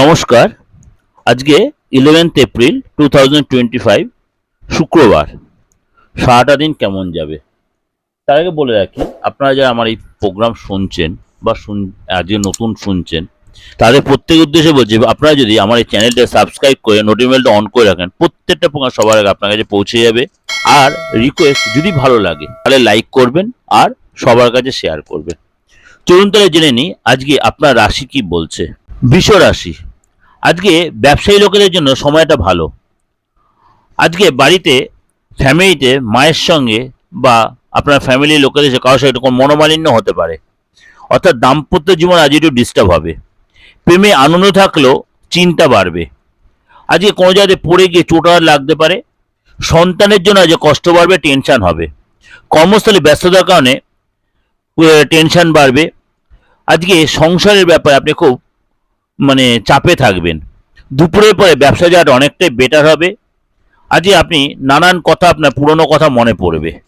নমস্কার। আজকে eleventh April two শুক্রবার। সারাটা দিন কেমন যাবে? তার আগে বলে রাখি, আপনারা যারা আমার এই প্রোগ্রাম শুনছেন বা শুন, আজকে নতুন শুনছেন, তাদের প্রত্যেক উদ্দেশ্যে বলছি, আপনারা যদি আমার এই চ্যানেলটা সাবস্ক্রাইব করে নোটিফিকেশনটা অন করে রাখেন, প্রত্যেকটা প্রোগ্রাম সবার আগে আপনার কাছে পৌঁছে যাবে। আর রিকোয়েস্ট যদি ভালো লাগে, তাহলে লাইক করবেন আর সবার কাছে শেয়ার করবেন। চলুন তাহলে জেনে নিই, আজকে আপনার রাশি কি বলছে। রাশি আজকে ব্যবসায়ী লোকেদের জন্য সময়টা ভালো। আজকে বাড়িতে ফ্যামিলিতে মায়ের সঙ্গে বা আপনার ফ্যামিলির লোকেদের সাথে কারোর সাথে কোনো মনোমালিন্য হতে পারে। অর্থাৎ দাম্পত্য জীবন আজ একটু ডিস্টার্ব হবে। প্রেমে আনন্দ থাকলেও চিন্তা বাড়বে। আজকে কোনো জায়গায় পড়ে গিয়ে চোট লাগতে পারে। সন্তানের জন্য আজকে কষ্ট বাড়বে টেনশান হবে। কর্মস্থলে ব্যস্ততার কারণে টেনশান বাড়বে। আজকে সংসারের ব্যাপারে আপনি খুব মানে চাপে থাকবেন। দুপুরের পরে ব্যবসা যাওয়াটা অনেকটাই বেটার হবে। আজই আপনি নানান কথা, আপনার পুরনো কথা মনে পড়বে।